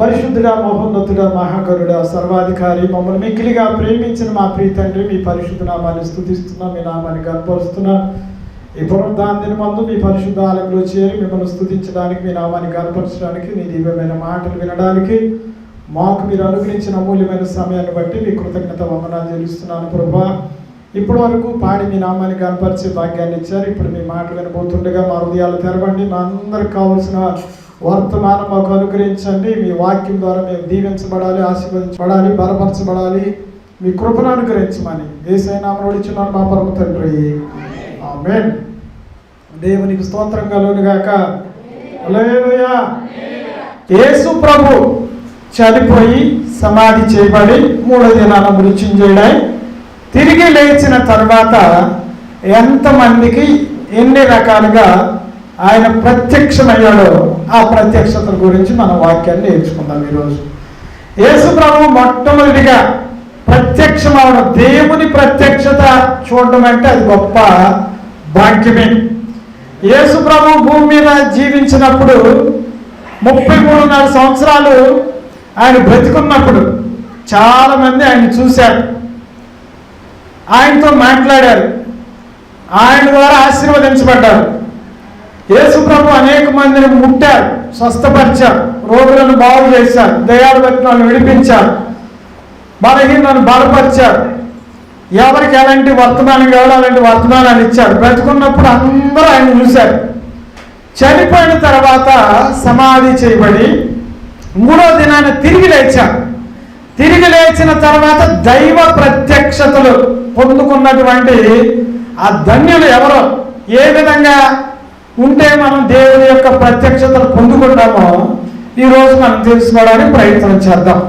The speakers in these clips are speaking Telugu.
పరిశుద్ధుడా మహోన్నతుడా మహాగరుడా సర్వాధికారి మమ్మల్ని మిక్కిలిగా ప్రేమించిన మా ప్రియ తండ్రి మీ పరిశుద్ధ నామాన్ని స్థుతిస్తున్నా మీ నామాన్ని కనపరుస్తున్నాం ఈ పునరుద్ధాన దినమందు మీ పరిశుద్ధ ఆలయంలో చేరి మిమ్మల్ని స్థుతించడానికి మీ నామాన్ని కనపరచడానికి మీ దివ్యమైన మాటలు వినడానికి మాకు మీరు అనుగ్రహించిన అమూల్యమైన సమయాన్ని బట్టి మీ కృతజ్ఞత వందనాలు చెల్లిస్తున్నాను ప్రభా. ఇప్పటి వరకు పాడి మీ నామాన్ని కనపరిచే భాగ్యాన్ని ఇచ్చారు. ఇప్పుడు మీ మాటలు వినబోతుండగా మా హృదయాలు తెరవండి. మా అందరికి కావాల్సిన వర్తమానం మాకు అనుగ్రహించండి. మీ వాక్యం ద్వారా మేము దీవించబడాలి ఆశీర్వదించబడాలి బలపరచబడాలి. మీ కృపను అనుగ్రహించమని ఏసైనామను ఇచ్చున్నాను మా పరమ తండ్రి. ఆమెన్. దేవునికి స్తోత్రం కలుగునుగాక యేసు ప్రభు చనిపోయి సమాధి చేయబడి మూడో దినాల మృత్యుంజయుడై తిరిగి లేచిన తర్వాత ఎంతమందికి ఎన్ని రకాలుగా ఆయన ప్రత్యక్షమయ్యాడో ఆ ప్రత్యక్షత గురించి మన వాక్యాన్ని నేర్చుకుందాం ఈరోజు. యేసు ప్రభు మొట్టమొదటిగా ప్రత్యక్షమవడం దేవుని ప్రత్యక్షత చూడడం అంటే అది గొప్ప భాగ్యమే. యేసు ప్రభు భూమి మీద జీవించినప్పుడు ముప్పై మూడున్నర సంవత్సరాలు ఆయన బ్రతికున్నప్పుడు చాలామంది ఆయన చూశారు. ఆయనతో మాట్లాడారు. ఆయన ద్వారా ఆశీర్వదించబడ్డారు. యేసు ప్రభు అనేక మందిని ముట్టారు స్వస్థపరిచారు రోగులను బాగు చేశారు దయాలు పెట్టిన విడిపించారు బలహీనను బలపరిచారు. ఎవరికి ఎలాంటి వర్తమానం కావాలో అలాంటి వర్తమానాలు ఇచ్చారు? బ్రతుకున్నప్పుడు అందరూ ఆయన చూశారు. చనిపోయిన తర్వాత సమాధి చేయబడి మూడో దినాన తిరిగి లేచారు. తిరిగి లేచిన తర్వాత దైవ ప్రత్యక్షతలు పొందుకున్నటువంటి ఆ ధన్యులు ఎవరో? ఏ విధంగా ఉంటే మనం దేవుని యొక్క ప్రత్యక్షతలు పొందుకుంటామో ఈరోజు మనం తెలుసుకోవడానికి ప్రయత్నం చేద్దాం.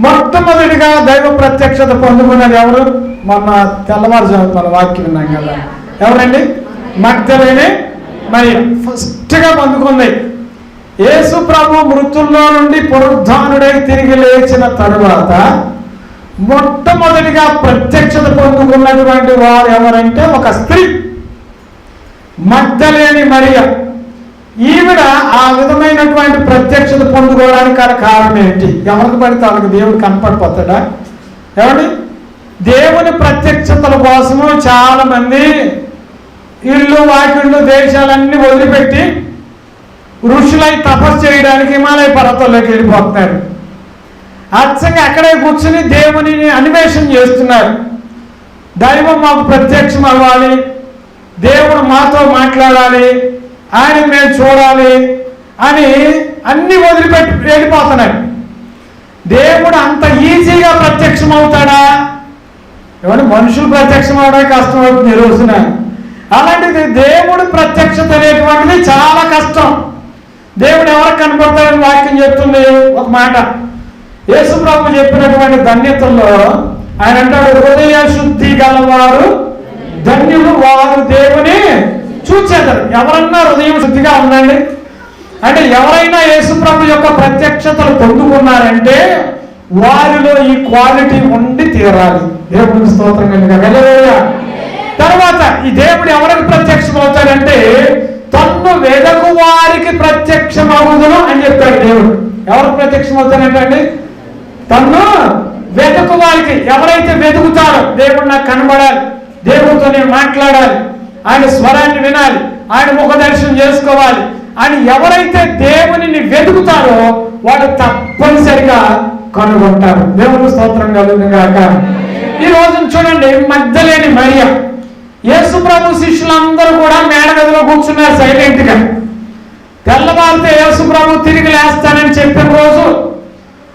మొట్టమొదటిగా దైవ ప్రత్యక్షత పొందుకున్నది ఎవరు? మొన్న తెల్లవారుజాము మన వాక్యం విన్నాం కదా. ఎవరండి? మగ్ధలేని మరి ఫస్ట్గా పొందుకుంది. యేసు ప్రభు మృతుల్లో నుండి పునరుద్ధానుడై తిరిగి లేచిన తరువాత మొట్టమొదటిగా ప్రత్యక్షత పొందుకున్నటువంటి వారు ఎవరంటే ఒక స్త్రీ. మగ్ధలేని మరియ. ఈవిడ ఆ విధమైనటువంటి ప్రత్యక్షత పొందుకోవడానికి గల కారణం ఏంటి? ఎవరికి పడితే వాళ్ళకి దేవుడు కనపడిపోతాడా? ఏమండి దేవుని ప్రత్యక్షతల కోసము చాలామంది ఇళ్ళు వాకిళ్ళు దేశాలన్నీ వదిలిపెట్టి ఋషులై తపస్సు చేయడానికి హిమాలయ పర్వతంలోకి వెళ్ళిపోతున్నారు. అచ్చంగా అక్కడే కూర్చుని దేవుని అన్వేషణ చేస్తున్నారు. దైవం మాకు ప్రత్యక్షం అవ్వాలి. దేవుడు మాతో మాట్లాడాలి ఆయన మేము చూడాలి అని అన్ని వదిలిపెట్టి వెళ్ళిపోతున్నాడు. దేవుడు అంత ఈజీగా ప్రత్యక్షం అవుతాడా ఏమంటే మనుషులు ప్రత్యక్షం అవడమే కష్టం అవుతుంది ఈ రోజున. అలాంటిది దేవుడు ప్రత్యక్షత అనేటువంటిది చాలా కష్టం. దేవుడు ఎవరికి కనపడతాడని వాక్యం చెప్తుంది? ఒక మాట. యేసు ప్రభు చెప్పినటువంటి ధన్యతల్లో ఆయన అంటాడు హృదయ శుద్ధి గలవారు ధన్యులు వారు దేవుని చూచేదారు ఎవరన్నా హృదయం శుద్ధిగా ఉందండి? అంటే ఎవరైనా యేసుప్రభు యొక్క ప్రత్యక్షతలు పొందుకున్నారంటే వారిలో ఈ క్వాలిటీ ఉండి తీరాలి. దేవుడికి స్తోత్రం కనుక తర్వాత ఈ దేవుడు ఎవరికి ప్రత్యక్షం అవుతాడంటే తన్ను వెదకు వారికి ప్రత్యక్షం అవుదును అని చెప్పాడు దేవుడు. ఎవరికి ప్రత్యక్షం అవుతాడంటే అండి? తన్ను వెతుకు వారికి. ఎవరైతే వెతుకుతారో దేవుడు నాకు కనబడాలి. దేవుడితో నేను మాట్లాడాలి. ఆయన స్వరాన్ని వినాలి. ఆయన ముఖ దర్శనం చేసుకోవాలి. అని ఎవరైతే దేవునిని వెతుకుతారో వాళ్ళు తప్పనిసరిగా కనుగొంటారు దేవుని స్తోత్రం కలుగుగాక ఈ రోజున చూడండి మధ్యలేని మరియ. యేసుప్రభు శిష్యులందరూ కూడా మేడగదిలో కూర్చున్నారు సైలెంట్గా తెల్లవారితే యేసుప్రభు తిరిగి లేస్తానని చెప్పిన రోజు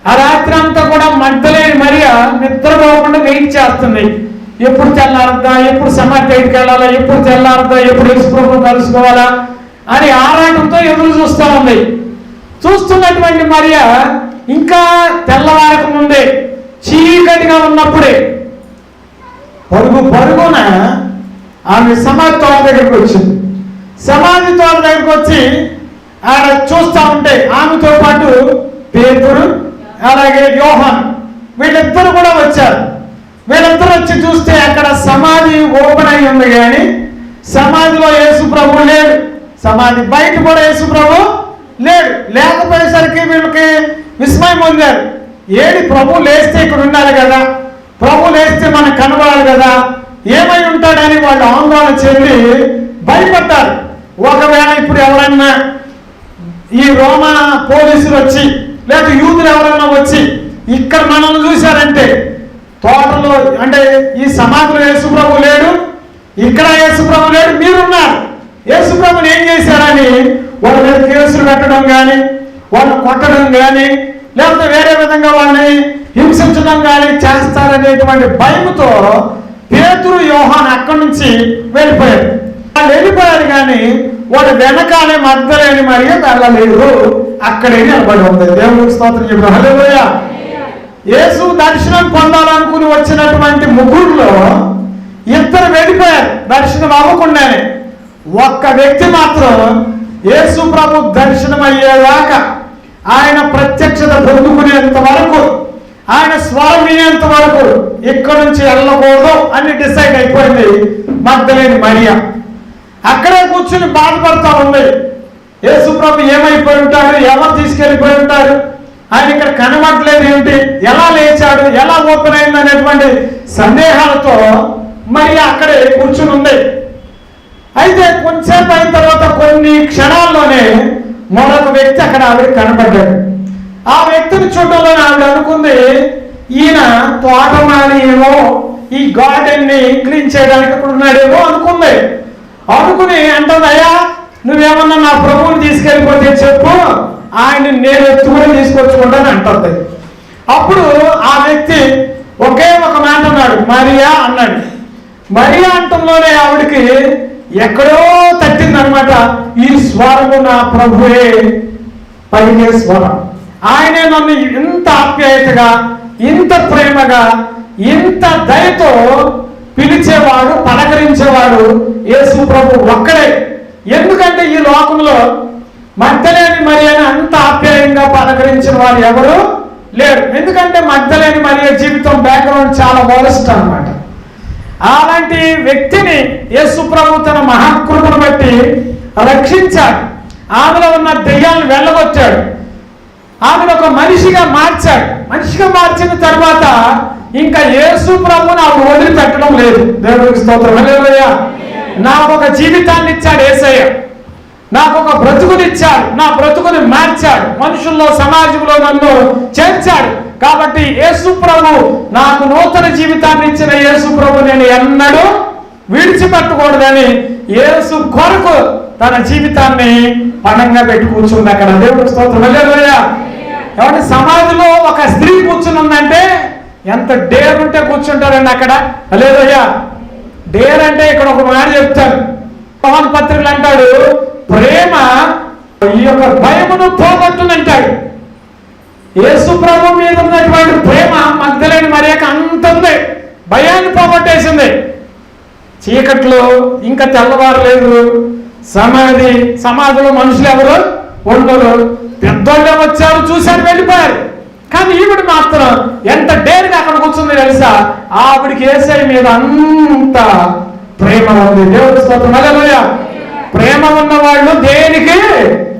ఆ రాత్రి అంతా కూడా మధ్యలేని మరియ నిద్రపోకుండా వెయిట్ చేస్తుంది. ఎప్పుడు తెల్లారద్దా? ఎప్పుడు సమాధి దగ్గరికి వెళ్ళాలా? ఎప్పుడు తెల్లారద్దా? ఎప్పుడు యేసు కలుసుకోవాలా? అని ఆరాటంతో ఎదురు చూస్తూ ఉంది. చూస్తున్నటువంటి మరియ ఇంకా తెల్లవారక ముందే చీకటిగా ఉన్నప్పుడే పరుగు పరుగున ఆమె సమాధి తోట దగ్గరికి వచ్చింది. సమాధి తోట దగ్గరికి వచ్చి ఆడ చూస్తూ ఉంటే ఆమెతో పాటు పేతుడు అలాగే యోహన్ వీళ్ళిద్దరు కూడా వచ్చారు. వీళ్ళందరూ వచ్చి చూస్తే అక్కడ సమాధి ఓపెన్ అయి ఉంది కానీ సమాధిలో యేసు ప్రభు లేడు. సమాధి బయట కూడా యేసు ప్రభు లేడు. లేకపోయేసరికి వీళ్ళకి విస్మయం పొందారు. ఏడి ప్రభు లేస్తే ఇక్కడ ఉండాలి కదా. ప్రభు లేస్తే మనకు కనబడాలి కదా. ఏమై ఉంటాడని వాళ్ళు ఆందోళన చెంది భయపడ్డారు. ఒకవేళ ఇప్పుడు ఎవరన్నా ఈ రోమా పోలీసులు వచ్చి లేదా యూదులు ఎవరన్నా వచ్చి ఇక్కడ మనల్ని చూశారంటే తోటలో అంటే ఈ సమాధిలో యేసుప్రభు లేడు ఇక్కడ యేసుప్రభు లేడు మీరున్నారు. యేసుప్రభుని ఏం చేశారని? వాళ్ళ మీద కేసులు పెట్టడం కానీ వాళ్ళు కొట్టడం కానీ లేకపోతే వేరే విధంగా వాళ్ళని హింసించడం కానీ చేస్తారనేటువంటి భయంతో పేతురు యోహాన్ అక్కడి నుంచి వెళ్ళిపోయారు వాళ్ళు వెళ్ళిపోయారు కానీ వాడు వెనకాలే మద్దలేని మరియు వెళ్ళలేదు అక్కడే నిలబడి ఉంది. దేవుడికి స్తోత్రం చెప్పారు హలో యేసు దర్శనం పొందాలనుకుని వచ్చినటువంటి ముగ్గురులో ఇద్దరు వెళ్ళిపోయారు. దర్శనం అవ్వకుండానే. ఒక్క వ్యక్తి మాత్రం యేసు ప్రభు దర్శనం అయ్యేదాకా ఆయన ప్రత్యక్షత పొందుకునేంత వరకు ఆయన స్వామినేంత వరకు ఇక్కడ నుంచి వెళ్ళకూడదు అని డిసైడ్ అయిపోయింది మద్దలేని మరియా. అక్కడే కూర్చుని బాధపడతా ఉంది. యేసుప్రభు ఏమైపోయి ఉంటారు ఎవరు తీసుకెళ్ళిపోయి ఉంటారు? ఆయన ఇక్కడ కనబడలేదు ఏంటి ఎలా లేచాడు? ఎలా ఓపెన్ అయింది అనేటువంటి సందేహాలతో మరి అక్కడే కూర్చుని ఉంది అయితే కొంచెంసేపు అయిన తర్వాత కొన్ని క్షణాల్లోనే మరొక వ్యక్తి అక్కడ ఆవిడ కనబడ్డాడు ఆ వ్యక్తిని చూడడంలో ఆవిడ అనుకుంది ఈయన తోటమాని ఏమో ఈ గార్డెన్ని క్లీన్ చేయడానికి ఇక్కడ ఉన్నాడేమో అనుకుంది. అనుకుని అంటుంది అయ్యా నువ్వేమన్నా నా ప్రభువుని తీసుకెళ్ళిపోతే చెప్పు ఆయన నేను ఎత్తుకుని తీసుకొచ్చుకుంటాను అంటుంది. అప్పుడు ఆ వ్యక్తి ఒకే ఒక మాట అన్నాడు మరియా అన్నాడు. మరియా అంటంలోనే ఆవిడకి ఎక్కడో తట్టిందనమాట ఈ స్వరము నా ప్రభువే పలికే స్వరం. ఆయనే నన్ను ఇంత ఆప్యాయతగా ఇంత ప్రేమగా ఇంత దయతో పిలిచేవాడు పలకరించేవాడు యేసు ప్రభు ఒక్కడే. ఎందుకంటే ఈ లోకంలో మద్దలేని మరియను అంత ఆప్యాయంగా పలకరించిన వారు ఎవరు లేరు ఎందుకంటే మద్దలేని మరియ జీవితం బ్యాక్గ్రౌండ్ చాలా వరస్ట్ అన్నమాట. అలాంటి వ్యక్తిని యేసు ప్రభు తన మహాకృపను బట్టి రక్షించాడు. ఆమెలో ఉన్న దెయ్యాలను వెళ్ళగొచ్చాడు ఆమెను ఒక మనిషిగా మార్చాడు. మనిషిగా మార్చిన తర్వాత ఇంకా యేసు ప్రభుని వదిలి వదిలిపెట్టడం లేదు. దేవుడికి స్తోత్రం. లేదయ్యా నాకు ఒక జీవితాన్ని ఇచ్చాడు ఏసయ్య. నాకు ఒక బ్రతుకునిచ్చాడు నా బ్రతుకుని మార్చాడు. మనుషుల్లో సమాజంలో నన్ను చేర్చాడు. కాబట్టి యేసు ప్రభు నాకు నూతన జీవితాన్ని ఇచ్చిన యేసు ప్రభు నేను ఎన్నడూ విడిచిపెట్టకూడదని యేసు కొరకు తన జీవితాన్ని పణంగా పెట్టి కూర్చుంది అక్కడ. దేవుడు స్తోత్రం. కాబట్టి ఏమంటే సమాధిలో ఒక స్త్రీ కూర్చునుందంటే ఎంత డేర్ ఉంటే కూర్చుంటారండి అక్కడ. లేదయ్యా డేర్ అంటే ఇక్కడ ఒక మాట చెప్తారు. పవన్ పత్రికలు అంటాడు ప్రేమ ఈ యొక్క భయమును పోగొట్టునంటాడు. యేసు ప్రభు మీద ఉన్నటువంటి ప్రేమ మగ్ధలేని మరియక అంత ఉంది. భయాన్ని పోగొట్టేసింది. చీకట్లో ఇంకా తెల్లవారలేదు. సమాధి సమాధిలో మనుషులు ఎవరు? ఉండరు. పెద్దోళ్ళే వచ్చారు చూశారు వెళ్ళిపోయారు. కానీ ఈవిడ మాత్రం ఎంత డేరుగా అక్కడ కూర్చుంది తెలుసా? ఆవిడికి ఏసై మీద అంత ప్రేమ ఉంది. దేవుడు స్తోత్రం. హల్లెలూయా. ప్రేమ ఉన్న వాళ్ళు దేనికి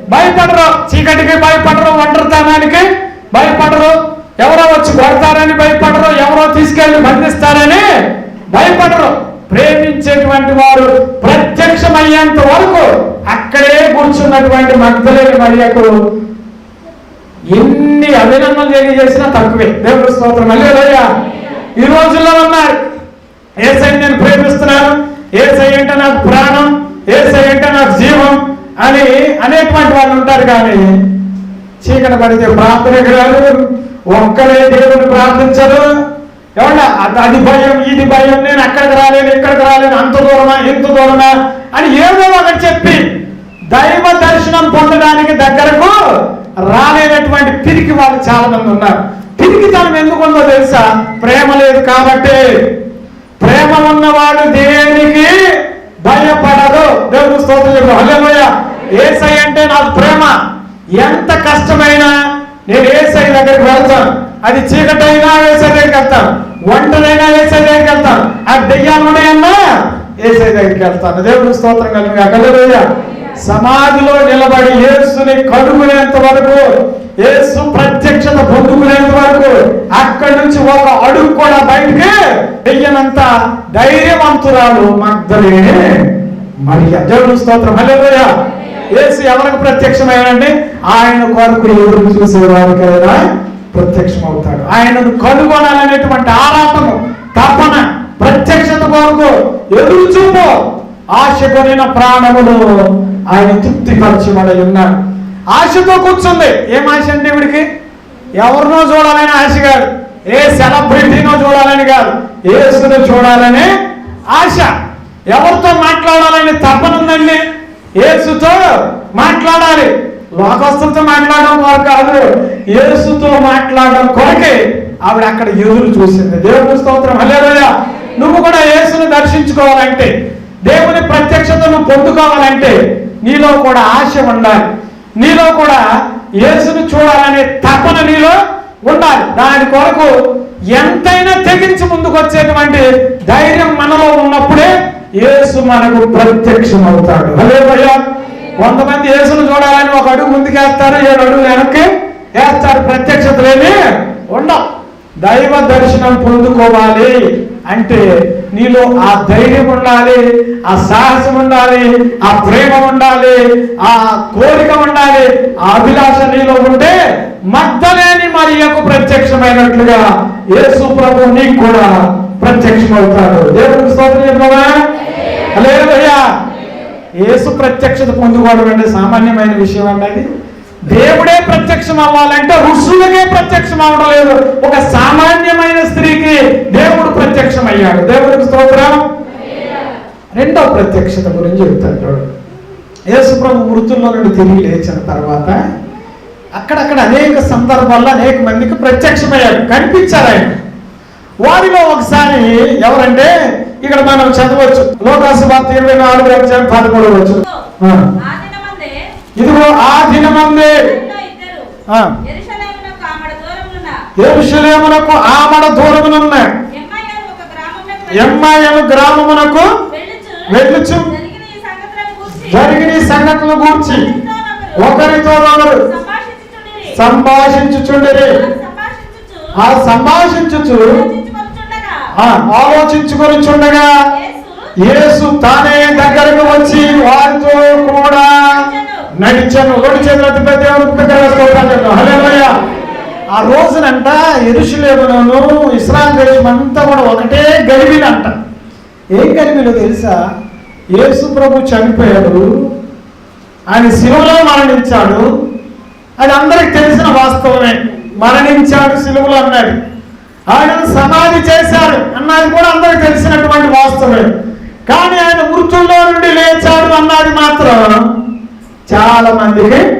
భయపడరు? చీకటికి భయపడరు ఒంటరితనానికి భయపడరు. ఎవరో వచ్చి కొడతారని భయపడరు ఎవరో తీసుకెళ్ళి బంధిస్తారని భయపడరు. ప్రేమించేటువంటి వారు ప్రత్యక్షమయ్యేంత వరకు అక్కడే కూర్చున్నటువంటి మగ్ధలేని మరియకు ఎన్ని అభినందనలు తెలియజేసినా తక్కువే. దేవుడు స్తోత్రం. అల్లేదయ్యా ఈ రోజుల్లో ఉన్నారు. ఏసై నేను ప్రేమిస్తున్నాను ఏసై అంటే నాకు ప్రాణం ఏసై అంటే నాకు జీవం అని అనేటువంటి వాళ్ళు ఉంటారు కానీ చీకటి పడితే ప్రార్థనకు రాదు ఒక్కరే దేవుని ప్రార్థించరు ఏమన్నా అది- అది భయం ఇది భయం నేను అక్కడికి రాలేను ఇక్కడికి రాలేను అంత దూరమా ఇంత దూరమా? అని ఏదో ఒకటి చెప్పి దైవ దర్శనం పొందడానికి దగ్గరకు రాలేనటువంటి పిరికి వాళ్ళు చాలా మంది ఉన్నారు. తిరిగి తనం ఉందో తెలుసా? ప్రేమ లేదు కాబట్టి. ప్రేమ ఉన్నవాడు దేనికి భయపడదు? దేవుడు స్తోత్రం చెప్పు ఏసై అంటే నాకు ప్రేమ. ఎంత కష్టమైనా నేను ఏసై దగ్గరికి వెళ్తాను. అది చీకటైనా ఏసై దగ్గరికి వెళ్తాను. ఒంటరైనా ఏసై దగ్గరికి వెళ్తాను. ఆ దెయ్యాలు ఉన్నాయన్నా ఏసై దగ్గరికి వెళ్తాను. దేవుడు స్తోత్రం కలిగి అక్కడ సమాధిలో నిలబడి ఏసుని కడుగునేంత వరకు ఏసు ప్రత్యక్షత పొందుకునేంత వరకు అక్కడి నుంచి ఒక అడుగు కూడా బయటికి వెయ్యనంత ధైర్యవంతురాలు మగ్ధలేని మరి దేవుని స్తోత్రం. హలో యేసు ఎవరికి ప్రత్యక్షమయ్యాడంటే ఆయన కొరకు ఎదురు చూసేవారికైనా ప్రత్యక్షం ప్రత్యక్షమవుతాడు. ఆయనను కనుగొనాలనేటువంటి ఆరాటము తపన ప్రత్యక్షత కొరకు ఎదురు చూపు ఆశ కొనిన ప్రాణములు ఆయన తృప్తిపరచబడి ఉన్నాడు. ఆశతో కూర్చుంది. ఏం ఆశ అంటే ఇవిడికి? ఎవరినో చూడాలని ఆశ కాదు. ఏ సెలబ్రిటీనో చూడాలని కాదు. ఏసును చూడాలని ఆశ. ఎవరితో మాట్లాడాలని తపన ఉందండి? ఏసుతో మాట్లాడాలి. లోకస్తులతో మాట్లాడడం వారు కాదు. ఏసుతో మాట్లాడడం కొరకే ఆవిడ అక్కడ ఎదురు చూసింది. దేవుని స్తోత్రం. హల్లెలూయా. నువ్వు కూడా యేసుని దర్శించుకోవాలంటే దేవుని ప్రత్యక్షతను పొందుకోవాలంటే నీలో కూడా ఆశ ఉండాలి. నీలో కూడా యేసును చూడాలనే తపన నీలో ఉండాలి. దాని కొరకు ఎంతైనా తెగించి ముందుకు వచ్చేటువంటి ధైర్యం మనలో ఉన్నప్పుడే యేసు మనకు ప్రత్యక్షం అవుతాడు హల్లెలూయా కొంతమంది యేసును చూడాలని ఒక అడుగు ముందుకేస్తారు ఏడు అడుగు వెనక్కి వేస్తారు. ప్రత్యక్షత లేని ఉండవు. దైవ దర్శనం పొందుకోవాలి అంటే నీలో ఆ ధైర్యం ఉండాలి ఆ సాహసం ఉండాలి ఆ ప్రేమ ఉండాలి ఆ కోరిక ఉండాలి ఆ అభిలాష నీలో ఉంటే మద్దలేని మరియకు ప్రత్యక్షమైనట్లుగా యేసు ప్రభు నీకు కూడా ప్రత్యక్షమవుతాడు. దేవుడికి స్తోత్రం చెప్పవా హల్లెలూయా. యేసు ప్రత్యక్షత పొందుకోవడం అంటే సామాన్యమైన విషయం అండి అది. దేవుడే ప్రత్యక్షం అవ్వాలంటే ఋషులకే ప్రత్యక్షం అవ్వడం లేదు. ఒక సామాన్యమైన స్త్రీకి దేవుడు ప్రత్యక్షం అయ్యాడు. దేవుడికి స్తోత్రం? రెండో ప్రత్యక్షత గురించి చెప్తాడు చూడండి. యేసు ప్రభు మృతుల్లో నుండి తిరిగి లేచిన తర్వాత అక్కడక్కడ అనేక సందర్భాల్లో అనేక మందికి ప్రత్యక్షమయ్యాడు. కనిపించారు ఆయన. వారిలో ఒకసారి ఎవరంటే ఇక్కడ మనం చదవచ్చు. లోకాసు వార్త ఇరవై నాలుగు అధ్యాయం పదమూడు వచ్చు ఇదిగో ఆ. దినమందే. యెరూషలేమునకు ఆమడ దూరమునున్న ఒక గ్రామమునకు ఎమ్మాయను గ్రామమునకు వెళ్ళుచు. వెళ్ళుచు. జరిగిన సంగతులను గూర్చి. ఒకరితో ఒకరు సంభాషించుచుండిరి. ఆ సంభాషించుచు. ఆలోచించుకొని చుండగా యేసు తానే దగ్గరకు వచ్చి వారితో కూడా నడిచను. ఒకటి చేతులతో ఆ రోజునంట ఎరుషులేమును ఇస్రాయల్ దేశం అంతా కూడా ఒకటే గలిబిలంట ఏం గలిబిలో తెలుసా? యేసు ప్రభు చనిపోయాడు. ఆయన శిలువలో మరణించాడు. అది అందరికి తెలిసిన వాస్తవమే. మరణించాడు శిలువలో అన్నాడు. ఆయనను సమాధి చేశాడు అన్నది కూడా అందరికి తెలిసినటువంటి వాస్తవమే. కానీ ఆయన మృతుల్లో నుండి లేచాడు అన్నది మాత్రం చాలా మందికి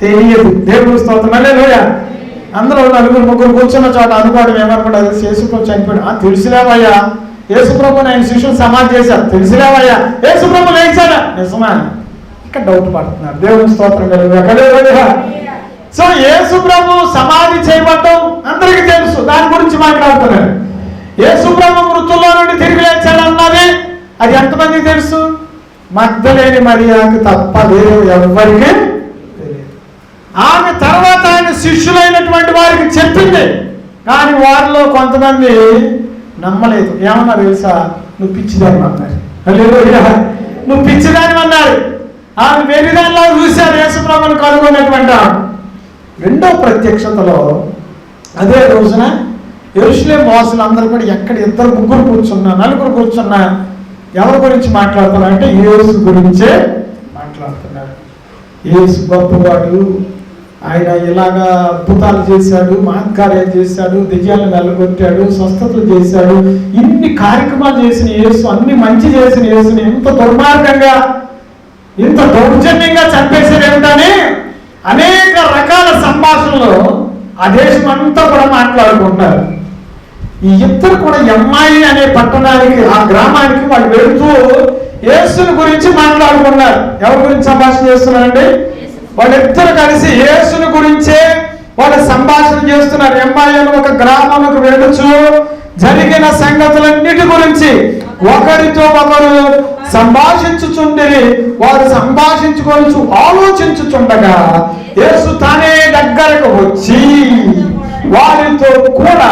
తెలియదు. దేవుడు స్తోత్రం. లోయ అందరూ నలుగురు ముగ్గురు కూర్చున్న చోట అనుకోవడం అది యేసుప్రభు చనిపోయాడు. ఆ తెలుసులేవయ్యా. యేసుప్రభు ఆయన శిష్యులు సమాధి చేశారు. తెలిసిలేవయ్యా. యేసుప్రభు లేచాడా? నిజమా. ఇక్కడ డౌట్ పడుతున్నారు. దేవుని స్తోత్రం కలుగుగా సో యేసు ప్రభు సమాధి చేయబడ్డం అందరికీ తెలుసు. దాని గురించి మాట్లాడుతున్నారు యేసు ప్రభు మృతుల్లో నుండి తిరిగి లేచాడన్నది అది ఎంతమందికి తెలుసు? మగ్ధలేని మరియాకు తప్ప వేరే ఎవ్వరికీ ఆమె తర్వాత ఆయన శిష్యులైనటువంటి వారికి చెప్పింది. కానీ వారిలో కొంతమంది నమ్మలేదు. ఏమన్నా తెలుసా? నువ్వు పిచ్చిదాని అన్నారు. నువ్వు పిచ్చిదాని అన్నారు. ఆమె వెరిదానిలో చూశారు యేసుప్రభుని కనుగొన్నటువంటి ఆమె. రెండో ప్రత్యక్షతలో అదే రోజున ఎరుసలేం వాసులు అందరూ కూడా ఎక్కడ ఇద్దరు ముగ్గురు కూర్చున్నా నలుగురు కూర్చున్నా ఎవరి గురించి మాట్లాడుతున్నారు అంటే యేసు గురించే మాట్లాడుతున్నారు. యేసు గొప్పవాడు. ఆయన ఇలాగా అద్భుతాలు చేశాడు మహత్కార్యాలు చేశాడు దెయ్యాలను వెళ్ళగొట్టాడు స్వస్థతలు చేశాడు. ఇన్ని కార్యక్రమాలు చేసిన యేసు అన్ని మంచి చేసిన యేసుని ఎంత దుర్మార్గంగా ఇంత దౌర్జన్యంగా చంపేశారు ఏమిటని అనేక రకాల సంభాషణలు ఆ దేశం అంతా కూడా మాట్లాడుకుంటున్నారు. ఈ ఇద్దరు కూడా ఎమ్మాయి అనే పట్టణానికి ఆ గ్రామానికి వాళ్ళు వెళుతూ యేసుని గురించి మాట్లాడుకున్నారు. ఎవరి గురించి సంభాషణ చేస్తున్నారండి? వాళ్ళిద్దరు కలిసి యేసుని గురించే వాళ్ళు సంభాషణ చేస్తున్నారు. ఎమ్మాయి అని ఒక గ్రామానికి వెళ్ళచ్చు. జరిగిన సంగతులన్నిటి గురించి ఒకరితో ఒకరు సంభాషించుచుండిరి. వారు సంభాషించుకోవచ్చు ఆలోచించుచుండగా యేసు తానే దగ్గరకు వచ్చి వారితో కూడా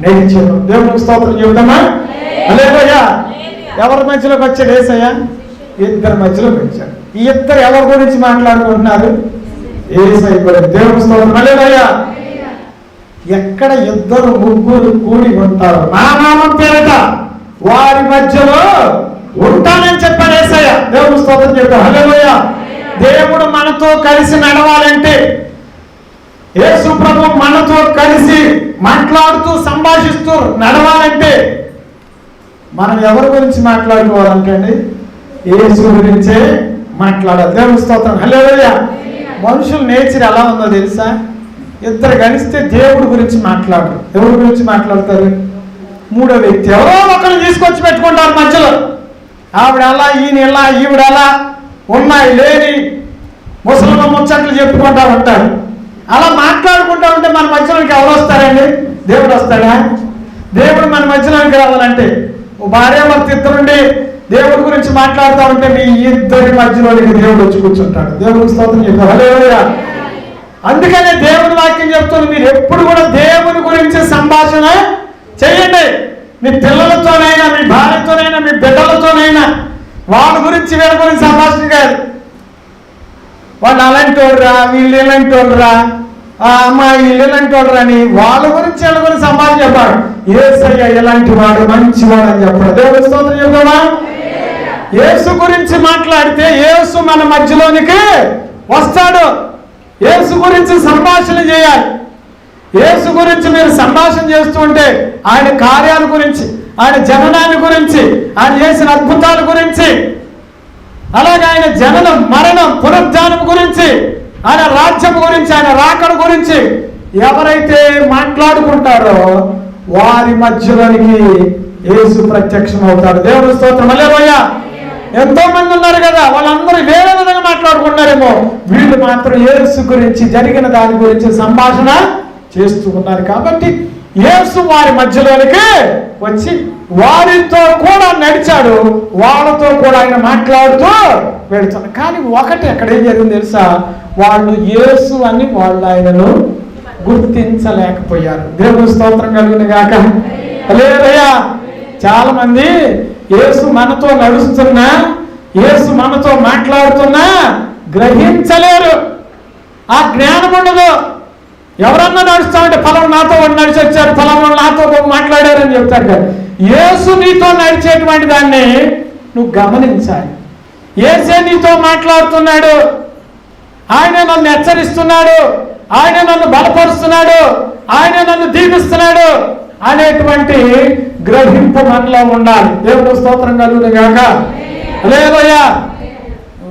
నడిచాడు దేవునికి స్తోత్రం చెబుతామా అలేదయ్యా ఎవరి మధ్యలోకి వచ్చాడు ఏసయ్యా? ఇద్దరి మధ్యలోకి వచ్చాడు. ఈ ఇద్దరు ఎవరి గురించి మాట్లాడుకుంటున్నారు? ఏసై గురించి దేవునికి స్తోత్రం. అలేదయ్యా ఎక్కడ ఇద్దరు ముగ్గురు కూడి ఉంటారు నా నామం పేరట వారి మధ్యలో ఉంటానని చెప్పాడు ఏసయ్య. దేవుడు స్తోత్రం చెప్పాడు హలోయ దేవుడు మనతో కలిసి నడవాలంటే యేసు ప్రభు మనతో కలిసి మాట్లాడుతూ సంభాషిస్తూ నడవాలంటే మనం ఎవరి గురించి మాట్లాడుకోవాలంటే అండి యేసు గురించే మాట్లాడాలి. దేవుడు స్తోత్రం. హలోయ మనుషుల నేచర్ ఎలా ఉందో తెలుసా? ఇద్దరు కలిస్తే దేవుడి గురించి మాట్లాడరు. ఎవరి గురించి మాట్లాడతారు? మూడో వ్యక్తి. ఎవరో ఒకరిని తీసుకొచ్చి పెట్టుకుంటారు మధ్యలో. ఆవిడలా ఈయన ఎలా ఈవిడలా ఉన్నాయి లేని ముసలమ్మ ముచ్చట్లు చెప్పుకుంటా ఉంటారు. అలా మాట్లాడుకుంటా ఉంటే మన మధ్యలోకి ఎవరు వస్తారండి? దేవుడు వస్తాడా? దేవుడు మన మధ్యలోకి రావాలంటే ఓ భార్య భర్త ఇద్దరుండి దేవుడి గురించి మాట్లాడుతూ ఉంటే మీ ఇద్దరి మధ్యలోనికి దేవుడు వచ్చి కూర్చుంటాడు. దేవుడికి స్తోత్రం చెప్పారు అందుకనే దేవుని వాక్యం చెప్తుంది మీరు ఎప్పుడు కూడా దేవుని గురించి సంభాషణ చేయండి. మీ పిల్లలతోనైనా మీ భార్యతోనైనా మీ బిడ్డలతోనైనా వాళ్ళ గురించి వీళ్ళ గురించి సంభాషణ కాదు. వాళ్ళు అలాంటి వాళ్ళరా వీళ్ళు ఇలాంటి వాళ్ళరా ఆ అమ్మాయి వీళ్ళు ఇలాంటి వాళ్ళరా అని వాళ్ళ గురించి వీళ్ళ గురించి సంభాషణ చెప్పాడు. ఏసయ్య ఇలాంటి వాడు మంచివాడు అని చెప్పాడు. దేవుడు స్తోత్రం చెప్పావా యేసు గురించి మాట్లాడితే యేసు మన మధ్యలోనికి వస్తాడు. యేసు గురించి సంభాషణ చేయాలి. యేసు గురించి మీరు సంభాషణ చేస్తూ ఉంటే ఆయన కార్యాల గురించి ఆయన జననాన్ని గురించి ఆయన చేసిన అద్భుతాల గురించి అలాగే ఆయన జననం మరణం పునరుద్ధానం గురించి ఆయన రాజ్యం గురించి ఆయన రాకడ గురించి ఎవరైతే మాట్లాడుకుంటారో వారి మధ్యలోనికి యేసు ప్రత్యక్షం అవుతాడు దేవుడు స్తోత్రం. అల్లేలోయ్యా ఎంతో మంది ఉన్నారు కదా వాళ్ళందరూ వేరే విధంగా మాట్లాడుకుంటారేమో వీళ్ళు మాత్రం యేసు గురించి జరిగిన దాని గురించి సంభాషణ చేస్తూ ఉన్నారు కాబట్టి యేసు వారి మధ్యలోనికి వచ్చి వారితో కూడా నడిచాడు. వాళ్ళతో కూడా ఆయన మాట్లాడుతూ వెళుతున్నాడు. కానీ ఒకటి అక్కడ ఏం జరిగింది తెలుసా? వాళ్ళు యేసు అని వాళ్ళు ఆయనను గుర్తించలేకపోయారు. దేవుని స్తోత్రం కలిగిన గాక. లేదయ్యా చాలా మంది యేసు మనతో నడుస్తున్నా యేసు మనతో మాట్లాడుతున్నా గ్రహించలేరు. ఆ జ్ఞానం ఉండదు ఎవరన్నా నడుస్తామంటే ఫలం నాతో వాడు నడిచి వచ్చారు ఫలం నాతో మాట్లాడారని చెప్తారు కదా. యేసు నీతో నడిచేటువంటి దాన్ని నువ్వు గమనించాలి. ఏసే నీతో మాట్లాడుతున్నాడు. ఆయన నన్ను హెచ్చరిస్తున్నాడు. ఆయన నన్ను బలపరుస్తున్నాడు. ఆయన నన్ను దీవిస్తున్నాడు అనేటువంటి గ్రహింపు మనలో ఉండాలి. దేవుడు స్తోత్రం కలుగును గాక. లేదయ్యా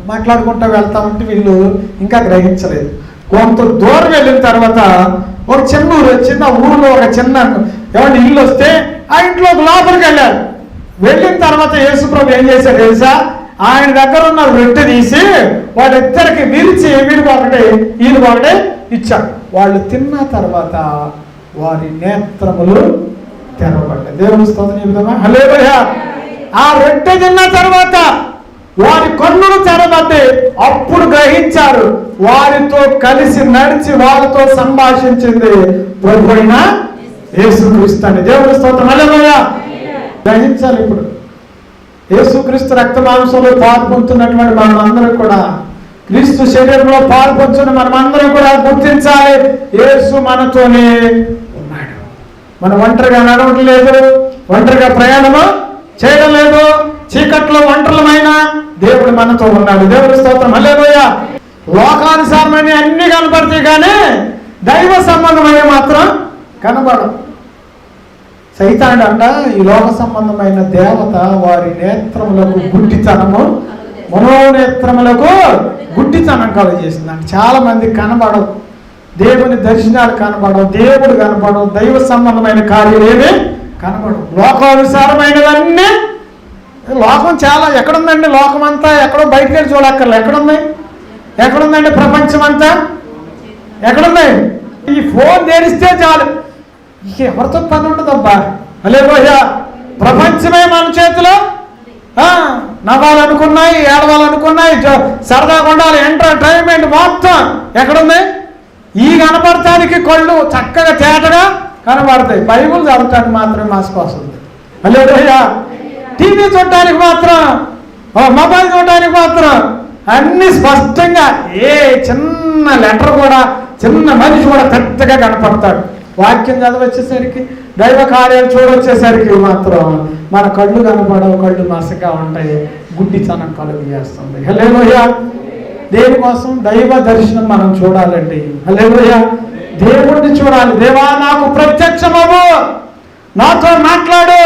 మాట్లాడుకుంటూ వెళ్తా ఉంటే వీళ్ళు ఇంకా గ్రహించలేదు. కొంత దూరం వెళ్ళిన తర్వాత ఒక చిన్న ఊరు చిన్న ఊరిలో ఒక చిన్న ఏమంటే ఇల్లు వస్తే ఆ ఇంట్లో లోపలికి వెళ్ళారు వెళ్ళిన తర్వాత యేసుప్రభు ఏం చేశారు తెలుసా? ఆయన దగ్గర ఉన్న రొట్టె తీసి వాళ్ళిద్దరికి విరిచి వీడికి ఒకటి వీడికి ఒకటి ఇచ్చాడు వాళ్ళు తిన్న తర్వాత వారి నేత్రములు తెరవబడ్డాయి. దేవుని స్తోత్రం చెబుదామా? హల్లెలూయా. ఆ రొట్టె తిన్న తర్వాత వారి కన్నులు తెరబడ్డి అప్పుడు గ్రహించారు వారితో కలిసి నడిచి వారితో సంభాషించింది ప్రభు ఏసుక్రీస్తు అని దేవుని స్తోత్రం. హల్లెలూయా. గ్రహించాలి ఇప్పుడు. యేసుక్రీస్తు రక్త మాంసంలో పాల్పొందుతున్నటువంటి మనమందరం కూడా క్రీస్తు శరీరంలో పాల్పొంచున్న మనమందరం కూడా గుర్తించాలి. యేసు మనతోనే ఉన్నాడు. మనం ఒంటరిగా నడవటం లేదు ఒంటరిగా ప్రయాణము చేయడం లేదు చీకట్లో ఒంటరిమైనా దేవుడు మనతో ఉన్నాడు. దేవుడు స్తోత్రం. హల్లెలూయా. లోకానుసారమైన అన్ని కనపడతాయి కానీ దైవ సంబంధమైన మాత్రం కనబడవు సైతాడు అంట ఈ లోక సంబంధమైన దేవత వారి నేత్రములకు గుడ్డితనము మనోనేత్రములకు గుడ్డితనం కలుగజేసింది అంటే చాలా మంది కనబడవు. దేవుని దర్శనాలు కనబడవు దేవుడు కనబడవు దైవ సంబంధమైన కార్యాలు ఏమి కనబడవు. లోకానుసారమైనవన్నీ లోకం చాలా ఎక్కడుందండి? లోకం అంతా ఎక్కడో బయటకు వెళ్ళి చూడక్కర్లే. ఎక్కడుంది? ఎక్కడుందండి ప్రపంచం అంతా ఎక్కడుంది? ఈ ఫోన్ తెరిస్తే చాలు. ఇక ఎవరితో పని ఉండదబ్బా? అలే భయ్యా. ప్రపంచమే మన చేతిలో. నవ్వాలనుకున్నాయి ఏడవాలనుకున్నాయి జ- సరదాగా ఉండాలి. ఎంటర్టైన్మెంట్ మొత్తం ఎక్కడుంది? ఈ కనపడటానికి కళ్ళు చక్కగా తేటగా కనబడతాయి. బైబుల్ చదవటానికి మాత్రమే మాస్క్ వస్తుంది అలేదయ్యా టీవీ చూడటానికి మాత్రం ఓ మొబైల్ చూడటానికి మాత్రం అన్ని స్పష్టంగా ఏ చిన్న లెటర్ కూడా చిన్న మనిషి కూడా పెద్దగా కనపడతాడు. వాక్యం చదవచ్చేసరికి దైవ కార్యాలు చూడొచ్చేసరికి మాత్రం మన కళ్ళు కనపడవు కళ్ళు మసగా ఉంటాయి గుడ్డితనం కలుగు చేస్తుంది. హలేలోయ దేనికోసం? దైవ దర్శనం మనం చూడాలండి. హలేలోయ దేవుణ్ణి చూడాలి. దేవా నాకు ప్రత్యక్షమవు నాతో మాట్లాడు.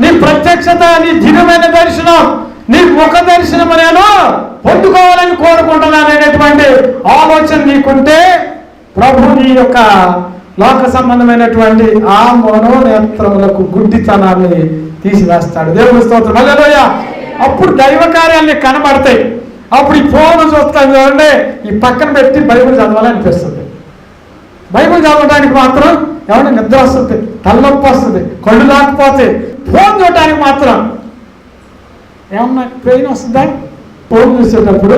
నీ ప్రత్యక్షత నీ దినమైన దర్శనం నీ ముఖ దర్శనం నేను పొందుకోవాలని కోరుకుంటున్నాను అనేటువంటి ఆలోచన నీకుంటే ప్రభు నీ యొక్క లోక సంబంధమైనటువంటి ఆ మనోనేత్రములకు గుడ్డితనాన్ని తీసివేస్తాడు. దేవుని స్తోత్రం. హల్లెలూయా. అప్పుడు దైవ కార్యాలని కనబడతాయి. అప్పుడు ఈ ఫోన్ చూస్తాను చూడండి ఈ పక్కన పెట్టి బైబిల్ చదవాలనిపిస్తుంది. బైబిల్ చదవడానికి మాత్రం ఎవరైనా నిద్ర వస్తుంది? తలనొప్పి వస్తుంది. కళ్ళు లాకపోతే ఫోన్ చూడటానికి మాత్రం ఏమన్నా పెయిన్ వస్తుందా? ఫోన్ చూసేటప్పుడు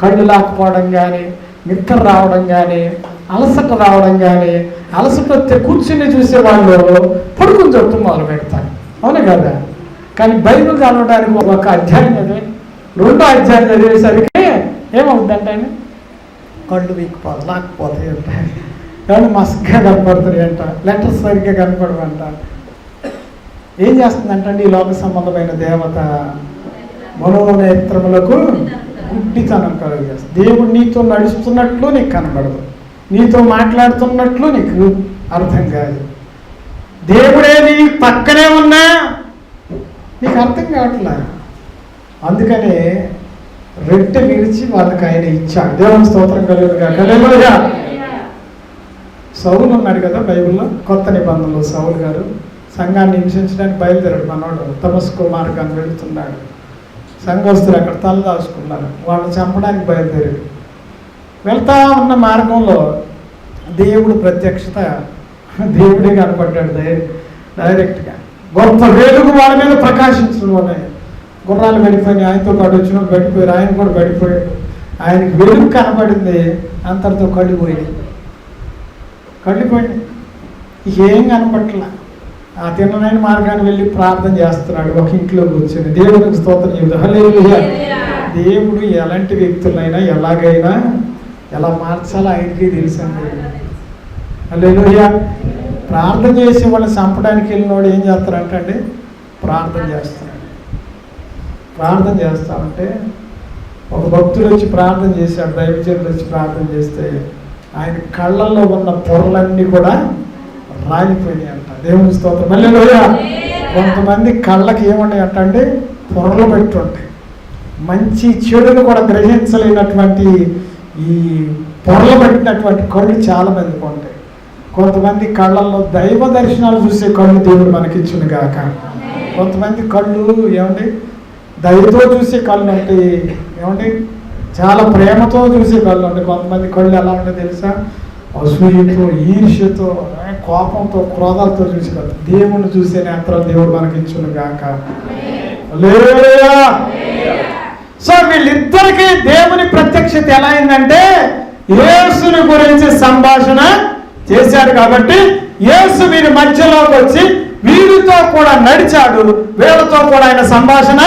కళ్ళు లాకపోవడం కానీ నిద్ర రావడం కానీ అలసట రావడం కానీ అలసట వస్తే కూర్చుని చూసే వాళ్ళు పడుకుని చెప్తూ మొదలు పెడతారు. అవునా కదా? కానీ బైబిల్ చదవడానికి ఒక అధ్యాయం చదివి రెండో అధ్యాయం చదివేసరికి ఏమవుతుందంటే కళ్ళు వీక్పోదు లాక్పోతాయి అంట ఏమన్నా మస్తుగా కనపడుతుంది అంట లెటర్స్ సరిగ్గా కనపడమంట ఏం చేస్తుందంటే ఈ లోక సంబంధమైన దేవత? మనోనేత్రములకు గుడ్డితనం కలుగజేస్తుంది. దేవుడు నీతో నడుస్తున్నట్లు నీకు కనబడదు. నీతో మాట్లాడుతున్నట్లు నీకు అర్థం కాదు. దేవుడే నీ పక్కనే ఉన్నా నీకు అర్థం కావట్లే? అందుకనే రెట్టె విరిచి వాళ్ళకి ఆయన ఇచ్చాడు. దేవుని స్తోత్రం కలుగుగా కలెలుగా సౌలు ఉన్నాడు కదా బైబిల్లో? కొత్త నిబంధనలు. సౌలు గారు సంఘాన్ని హింసించడానికి బయలుదేరాడు మనోడు. కుమార్ గారు వెళుతున్నాడు సంఘస్తులు అక్కడ తల దాచుకున్నారు వాళ్ళని చంపడానికి బయలుదేరాడు. వెళ్తా ఉన్న మార్గంలో దేవుడు ప్రత్యక్షత దేవుడే కనపడ్డాడు డైరెక్ట్గా. గొప్ప వేలుగు వాళ్ళ మీద ప్రకాశించడం గుర్రాలు పడిపోయినాయి ఆయనతో పాటు వచ్చిన వాళ్ళు పడిపోయారు ఆయన కూడా పడిపోయాడు ఆయనకి వెలుగు కనపడింది అంతటితో కళ్ళిపోయింది కళ్ళిపోయింది ఏం కనపట్ల ఆ తిన్ననైన మార్గాన్ని వెళ్ళి ప్రార్థన చేస్తున్నాడు. ఒక ఇంట్లో కూర్చొని దేవునికి స్తోత్రం చెబుతా దేవుడు ఎలాంటి వ్యక్తులైనా ఎలాగైనా ఎలా మార్చాలో ఆయనకి తెలిసింది హల్లెలూయా. ప్రార్థన చేసి వాళ్ళని చంపడానికి వెళ్ళినోడు ఏం చేస్తారంటే ప్రార్థన చేస్తున్నాడు ప్రార్థన చేస్తా ఉంటే ఒక భక్తుడు వచ్చి ప్రార్థన చేశాడు దైవజనుడు వచ్చి ప్రార్థన చేస్తే ఆయన కళ్ళల్లో ఉన్న పొరలన్నీ కూడా రాలిపోయినాయి అంట. దేవుని స్తోత్రం. మళ్ళీ కొంతమంది కళ్ళకి ఏమున్నాయి అంట అంటే పొరలు పెట్టుంటాయి. మంచి చెడును కూడా గ్రహించలేనటువంటి ఈ పొరలు పెట్టినటువంటి కళ్ళు చాలా మందికి ఉంటాయి. కొంతమంది కళ్ళల్లో దైవ దర్శనాలు చూసే కళ్ళు దేవుడు మనకిచ్చింది కాక కొంతమంది కళ్ళు ఏమండి దయతో చూసే కళ్ళు ఉంటాయి ఏమండి చాలా ప్రేమతో చూసే కళ్ళు ఉంటాయి కొంతమంది కళ్ళు ఎలా ఉంటాయి తెలుసా? అసూయతో ఈర్ష్యతో కోపంతో క్రోధాలతో చూసి కళ్ళు దేవుణ్ణి చూసే నేత్రాలు దేవుడు మనకిచ్చును గాక. సో వీళ్ళిద్దరికి దేవుని ప్రత్యక్షత ఎలా అయిందంటే యేసుని గురించి సంభాషణ చేశాడు కాబట్టి యేసు వీరి మధ్యలోకి వచ్చి వీరితో కూడా నడిచాడు. వీళ్ళతో కూడా ఆయన సంభాషణ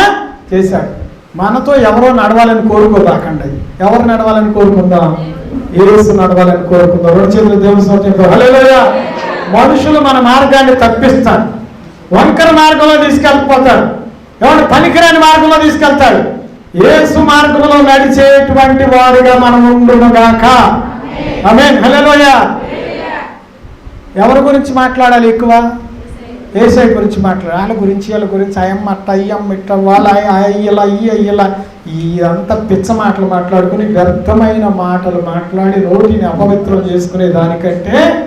చేశాడు. మనతో ఎవరో నడవాలని కోరుకోదాకండి ఎవరు నడవాలని కోరుకుందాం? యేసు నడవాలని కోరుకుందాం రెండు చేతులు దేవుని మనుషులు మన మార్గాన్ని తప్పిస్తారు. వంకర మార్గంలో తీసుకెళ్ళిపోతాడు ఎవరు పనికిరాని మార్గంలో తీసుకెళ్తాడు యేసు మార్గంలో నడిచేటువంటి వారుగా మనం ఉండునుగాక. ఆమె హలోయ ఎవరి గురించి మాట్లాడాలి ఎక్కువ? ఏసై గురించి మాట్లాడాలి. వాళ్ళ గురించి వీళ్ళ గురించి అయ్యమ్మ అట్ట అయ్యమ్మ ఇట్ట వాళ్ళ అయ్యలా ఈ అయ్యలా ఇదంతా పిచ్చ మాటలు మాట్లాడుకుని వ్యర్థమైన మాటలు మాట్లాడి నోటిని అపవిత్రం చేసుకునే దానికంటే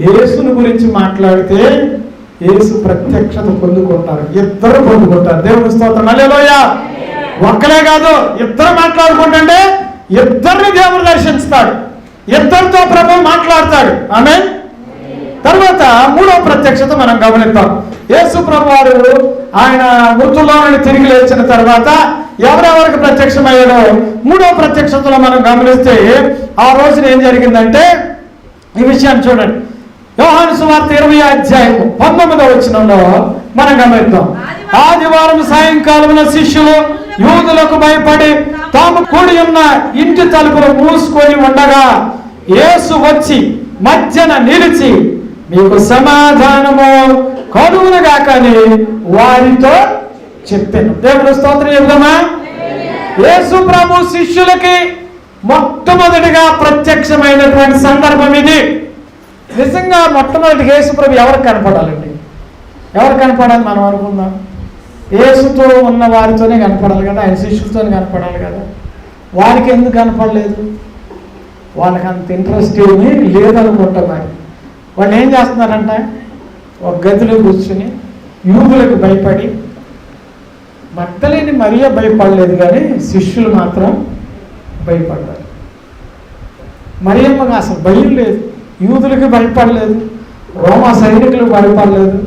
యేసుని గురించి మాట్లాడితే యేసు ప్రత్యక్షత పొందుకుంటారు. ఇద్దరు పొందుకుంటారు. దేవుని స్తోత్రం. హల్లెలూయ. ఒక్కలే కాదు ఇద్దరు మాట్లాడుకుంటుంటే ఇద్దరిని దేవుడు దర్శిస్తాడు. ఇద్దరితో ప్రభు మాట్లాడతాడు. ఆమె తర్వాత మూడో ప్రత్యక్షత మనం గమనిద్దాం. యేసు ప్రభు వారు ఆయన మృతుల్లో నుండి తిరిగి లేచిన తర్వాత ఎవరెవరికి ప్రత్యక్షమయ్యాడో మూడో ప్రత్యక్షతలో మనం గమనిస్తే ఆ రోజున ఏం జరిగిందంటే ఈ విషయాన్ని చూడండి. యోహాను సువార్త ఇరవై అధ్యాయం పంతొమ్మిదో వచ్చినంలో మనం గమనిద్దాం. ఆదివారం సాయంకాలం శిష్యులు యూదులకు భయపడి తాము కూడి ఉన్న ఇంటి తలుపులు మూసుకొని ఉండగా యేసు వచ్చి మధ్యన నిలిచి మీకు సమాధానము కలుగునుగా కానీ వారితో చెప్పాను. దేవుడు స్తోత్రం చెప్దామా యేసు ప్రభు శిష్యులకి మొట్టమొదటిగా ప్రత్యక్షమైనటువంటి సందర్భం ఇది. నిజంగా మొట్టమొదటి యేసు ప్రభు కనపడాలండి? ఎవరు కనపడాలి మనం అనుకుందాం? యేసుతో ఉన్న వారితోనే కనపడాలి కదా? ఆయన శిష్యులతోనే కనపడాలి కదా? వారికి ఎందుకు కనపడలేదు? వాళ్ళకి అంత ఇంట్రెస్ట్ ఏమీ లేదనుకుంటా మరి. వాళ్ళు ఏం చేస్తున్నారంట? ఒక గదిలో కూర్చుని యూదులకు భయపడి మట్టలేని మరియ భయపడలేదు కానీ శిష్యులు మాత్రం భయపడ్డారు. మరియమ్మకు అసలు భయం లేదు. యూదులకి భయపడలేదు. రోమా సైనికులకు భయపడలేదు.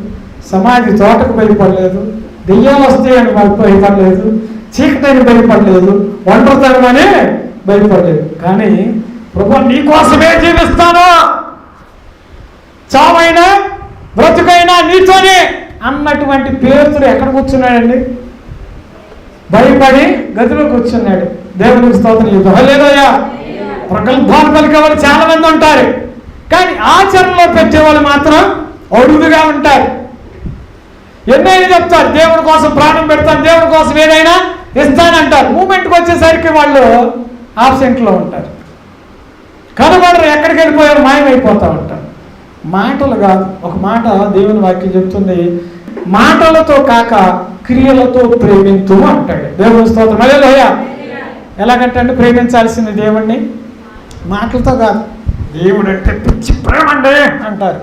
సమాధి తోటకు భయపడలేదు. దెయ్యాలు వస్తాయని భయపడలేదు. చీకటని భయపడలేదు. ఒంటరితనమని భయపడలేదు. కానీ ప్రభు నీకోసమే జీవిస్తాను. చావైనా బ్రతుకైనా నీతోనే అన్నటువంటి పేరుతుడు ఎక్కడ కూర్చున్నాడండి? భయపడి గదిలో కూర్చున్నాడు. దేవునికి స్తోత్రం చెప్తాం. హల్లెలూయా. ప్రగల్భాలు పలికేవాళ్ళు చాలా మంది ఉంటారు. కానీ ఆచరణలో పెట్టేవాళ్ళు మాత్రం అడుగుగా ఉంటారు. ఎన్నైనా చెప్తారు దేవుడి కోసం ప్రాణం పెడతాను దేవుడి కోసం ఏదైనా ఇస్తానంటారు. మూమెంట్కి వచ్చేసరికి వాళ్ళు ఆబ్సెంట్లో ఉంటారు. కనబడరు ఎక్కడికి వెళ్ళిపోయారు మాయమైపోతూ ఉంటారు. మాటలు కాదు ఒక మాట దేవుని వాక్యం చెప్తుంది. మాటలతో కాక క్రియలతో ప్రేమింతు అంటాడు. దేవుని స్తోత్రం. అదే లోయ ఎలాగంటే ప్రేమించాల్సింది దేవుణ్ణి? మాటలతో కాదు. దేవుడు అంటే పిచ్చి ప్రేమ అండి అంటారు.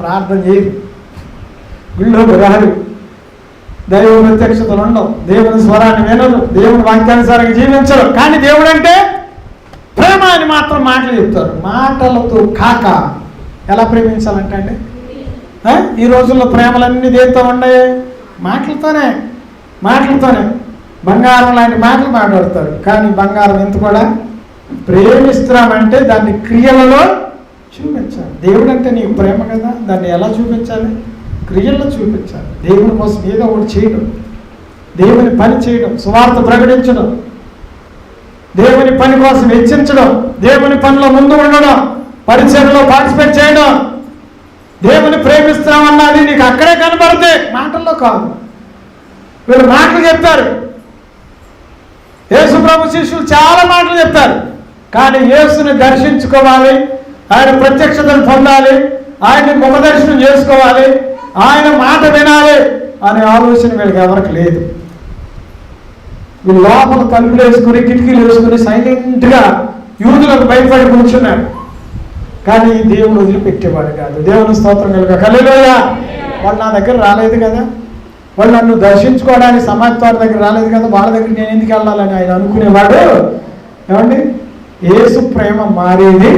ప్రార్థన చేయరు గుళ్ళోకి రారు దైవ ప్రత్యక్షతలు ఉండవు. దేవుని స్వరాన్ని వినరు. దేవుని వాక్యానుసారంగా జీవించరు. కానీ దేవుడు అంటే ప్రేమ అని మాత్రం మాటలు చెప్తారు. మాటలతో కాక ఎలా ప్రేమించాలంటే అండి? ఈ రోజుల్లో ప్రేమలన్నీ దేంతో ఉన్నాయి? మాటలతోనే మాటలతోనే బంగారం లాంటి మాటలు మాట్లాడతారు. కానీ బంగారం ఎంత కూడా? ప్రేమిస్తున్నామంటే దాన్ని క్రియలలో చూపించాలి. దేవుడు అంటే నీకు ప్రేమ కదా? దాన్ని ఎలా చూపించాలి? క్రియల్లో చూపించాలి. దేవుని కోసం ఏదో ఒకటి చేయడం. దేవుని పని చేయడం. సువార్త ప్రకటించడం. దేవుని పని కోసం హెచ్చించడం దేవుని పనిలో ముందు ఉండడం. పరిచయంలో పార్టిసిపేట్ చేయడం. దేవుని ప్రేమిస్తామన్నది నీకు అక్కడే కనబడితే మాటల్లో కాదు. వీళ్ళు మాటలు చెప్తారు. యేసు ప్రభు శిష్యులు చాలా మాటలు చెప్తారు. కానీ యేసుని దర్శించుకోవాలి. ఆయన ప్రత్యక్షతను పొందాలి. ఆయన్ని ముఖదర్శనం చేసుకోవాలి. ఆయన మాట వినాలి అనే ఆలోచన వీళ్ళకి ఎవరికి లేదు. వీళ్ళు లోపల తలుపులు వేసుకుని కిటికీలు వేసుకుని సైలెంట్గా యూదులకు భయపడి కూర్చున్నాడు కానీ దేవుడు వదిలిపెట్టేవాడు కాదు. దేవుని స్తోత్రం కలుగ కలిలోయ వాళ్ళు నా దగ్గర రాలేదు కదా? వాళ్ళు నన్ను దర్శించుకోవడానికి సమాజం దగ్గర రాలేదు కదా? వాళ్ళ దగ్గర నేను ఎందుకు వెళ్ళాలని ఆయన అనుకునేవాడు? ఏమండి? యేసు ప్రేమ మారేది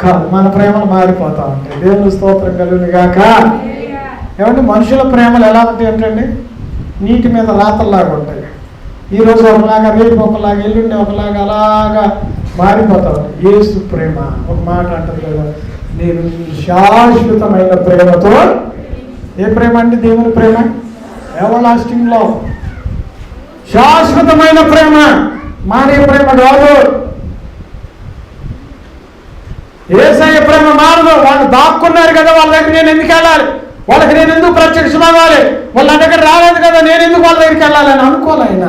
కాదు. మన ప్రేమలు మారిపోతా ఉంటాయి. దేవుని స్తోత్రం కలుగును గాక ఏమంటే మనుషుల ప్రేమలు ఎలా ఉంటాయి ఏంటండి నీటి మీద రాతల్లాగా ఉంటాయి. ఈ ఒకలాగా రేపు ఒకలాగా ఎల్లుండి ఒకలాగా అలాగా మారిపోతా ఏసు ప్రేమ. ఒక మాట అంటారు కదా నేను శాశ్వతమైన ప్రేమతో ఏ ప్రేమ అంటే దేవుని ప్రేమ? ఎవర్ లాస్టింగ్లో శాశ్వతమైన ప్రేమ. మారే ప్రేమ కాదు. ఏసయ్య ప్రేమ మారదు. వాళ్ళు దాక్కున్నారు కదా వాళ్ళ దగ్గర నేను ఎందుకు వెళ్ళాలి? వాళ్ళకి నేను ఎందుకు ప్రత్యక్షమవ్వాలి? వాళ్ళ దగ్గర రాలేదు కదా నేను ఎందుకు వాళ్ళ దగ్గరికి వెళ్ళాలని అనుకోవాలి ఆయన